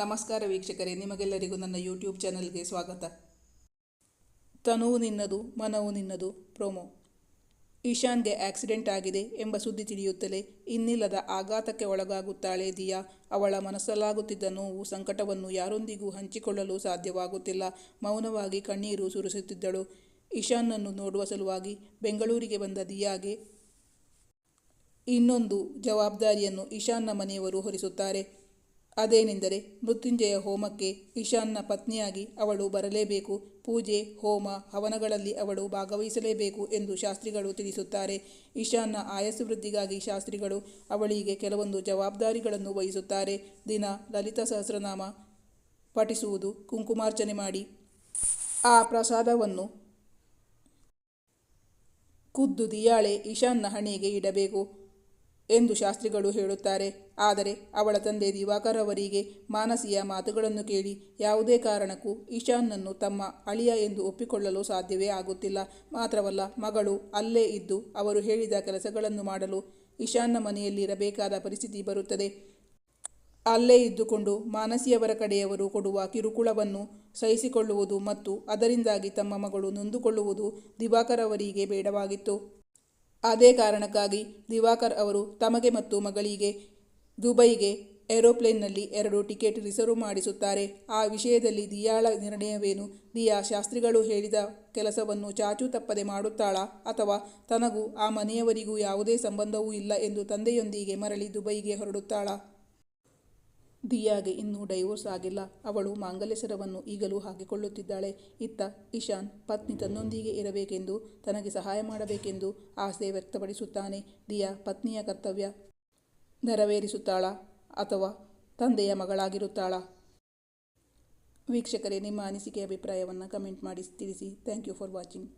ನಮಸ್ಕಾರ ವೀಕ್ಷಕರೇ, ನಿಮಗೆಲ್ಲರಿಗೂ ನನ್ನ ಯೂಟ್ಯೂಬ್ ಚಾನಲ್ಗೆ ಸ್ವಾಗತ. ತನುವು ನಿನ್ನದು, ಮನವು ನಿನ್ನದು, ಪ್ರೋಮೋ. ಈಶಾನ್ಗೆ ಆಕ್ಸಿಡೆಂಟ್ ಆಗಿದೆ ಎಂಬ ಸುದ್ದಿ ತಿಳಿಯುತ್ತಲೇ ಇನ್ನಿಲ್ಲದ ಆಘಾತಕ್ಕೆ ಒಳಗಾಗುತ್ತಾಳೆ ದಿಯಾ. ಅವಳ ಮನಸ್ಸಲ್ಲಾಗುತ್ತಿದ್ದ ನೋವು ಸಂಕಟವನ್ನು ಯಾರೊಂದಿಗೂ ಹಂಚಿಕೊಳ್ಳಲು ಸಾಧ್ಯವಾಗುತ್ತಿಲ್ಲ. ಮೌನವಾಗಿ ಕಣ್ಣೀರು ಸುರಿಸುತ್ತಿದ್ದಳು. ಈಶಾನ್ನನ್ನು ನೋಡುವ ಸಲುವಾಗಿ ಬೆಂಗಳೂರಿಗೆ ಬಂದ ದಿಯಾಗೆ ಇನ್ನೊಂದು ಜವಾಬ್ದಾರಿಯನ್ನು ಈಶಾನ್ನ ಮನೆಯವರು ಹೊರಿಸುತ್ತಾರೆ. ಅದೇನೆಂದರೆ ಮೃತ್ಯುಂಜಯ ಹೋಮಕ್ಕೆ ಇಶಾನ್ನ ಪತ್ನಿಯಾಗಿ ಅವಳು ಬರಲೇಬೇಕು. ಪೂಜೆ, ಹೋಮ, ಹವನಗಳಲ್ಲಿ ಅವಳು ಭಾಗವಹಿಸಲೇಬೇಕು ಎಂದು ಶಾಸ್ತ್ರಿಗಳು ತಿಳಿಸುತ್ತಾರೆ. ಇಶಾನ್ನ ಆಯಸ್ಸು ವೃದ್ಧಿಗಾಗಿ ಶಾಸ್ತ್ರಿಗಳು ಅವಳಿಗೆ ಕೆಲವೊಂದು ಜವಾಬ್ದಾರಿಗಳನ್ನು ವಹಿಸುತ್ತಾರೆ. ದಿನ ಲಲಿತ ಸಹಸ್ರನಾಮ ಪಠಿಸುವುದು, ಕುಂಕುಮಾರ್ಚನೆ ಮಾಡಿ ಆ ಪ್ರಸಾದವನ್ನು ಖುದ್ದು ದಿಯಾಳೆ ಇಶಾನ್ನ ಹಣೆಗೆ ಇಡಬೇಕು. ಎಂದು ಶಾಸ್ತ್ರಿಗಳು ಹೇಳುತ್ತಾರೆ. ಆದರೆ ಅವಳ ತಂದೆ ದಿವಾಕರ್ ಅವರಿಗೆ ಮಾನಸಿಯ ಮಾತುಗಳನ್ನು ಕೇಳಿ ಯಾವುದೇ ಕಾರಣಕ್ಕೂ ಈಶಾನ್ನನ್ನು ತಮ್ಮ ಅಳಿಯ ಎಂದು ಒಪ್ಪಿಕೊಳ್ಳಲು ಸಾಧ್ಯವೇ ಆಗುತ್ತಿಲ್ಲ. ಮಾತ್ರವಲ್ಲ, ಮಗಳು ಅಲ್ಲೇ ಇದ್ದು ಅವರು ಹೇಳಿದ ಕೆಲಸಗಳನ್ನು ಮಾಡಲು ಈಶಾನ್ನ ಮನೆಯಲ್ಲಿರಬೇಕಾದ ಪರಿಸ್ಥಿತಿ ಬರುತ್ತದೆ. ಅಲ್ಲೇ ಇದ್ದುಕೊಂಡು ಮಾನಸಿಯವರ ಕಡೆಯವರು ಕೊಡುವ ಕಿರುಕುಳವನ್ನು ಸಹಿಸಿಕೊಳ್ಳುವುದು ಮತ್ತು ಅದರಿಂದಾಗಿ ತಮ್ಮ ಮಗಳು ನೊಂದುಕೊಳ್ಳುವುದು ದಿವಾಕರ್ ಅವರಿಗೆ ಬೇಡವಾಗಿತ್ತು. ಅದೇ ಕಾರಣಕ್ಕಾಗಿ ದಿವಾಕರ್ ಅವರು ತಮಗೆ ಮತ್ತು ಮಗಳಿಗೆ ದುಬೈಗೆ ಏರೋಪ್ಲೇನ್ನಲ್ಲಿ ಎರಡು ಟಿಕೆಟ್ ರಿಸರ್ವ್ ಮಾಡಿಸುತ್ತಾರೆ. ಆ ವಿಷಯದಲ್ಲಿ ದಿಯಾಳ ನಿರ್ಣಯವೇನು? ದಿಯಾ ಶಾಸ್ತ್ರಿಗಳು ಹೇಳಿದ ಕೆಲಸವನ್ನು ಚಾಚು ತಪ್ಪದೆ ಮಾಡುತ್ತಾಳಾ? ಅಥವಾ ತನಗೂ ಆ ಮನೆಯವರಿಗೂ ಯಾವುದೇ ಸಂಬಂಧವೂ ಇಲ್ಲ ಎಂದು ತಂದೆಯೊಂದಿಗೆ ಮರಳಿ ದುಬೈಗೆ ಹೊರಡುತ್ತಾಳಾ? ದಿಯಾಗೆ ಇನ್ನೂ ಡೈವೋರ್ಸ್ ಆಗಿಲ್ಲ. ಅವಳು ಮಾಂಗಲ್ಯ ಸರವನ್ನು ಈಗಲೂ ಹಾಕಿಕೊಳ್ಳುತ್ತಿದ್ದಾಳೆ. ಇತ್ತ ಇಶಾನ್ ಪತ್ನಿ ತನ್ನೊಂದಿಗೆ ಇರಬೇಕೆಂದು ತನಗೆ ಸಹಾಯ ಮಾಡಬೇಕೆಂದು ಆಸೆ ವ್ಯಕ್ತಪಡಿಸುತ್ತಾನೆ. ದಿಯಾ ಪತ್ನಿಯ ಕರ್ತವ್ಯ ನೆರವೇರಿಸುತ್ತಾಳಾ ಅಥವಾ ತಂದೆಯ ಮಗಳಾಗಿರುತ್ತಾಳಾ? ವೀಕ್ಷಕರೇ, ನಿಮ್ಮ ಅನಿಸಿಕೆ, ಅಭಿಪ್ರಾಯವನ್ನು ಕಮೆಂಟ್ ಮಾಡಿ ತಿಳಿಸಿ. Thank you for watching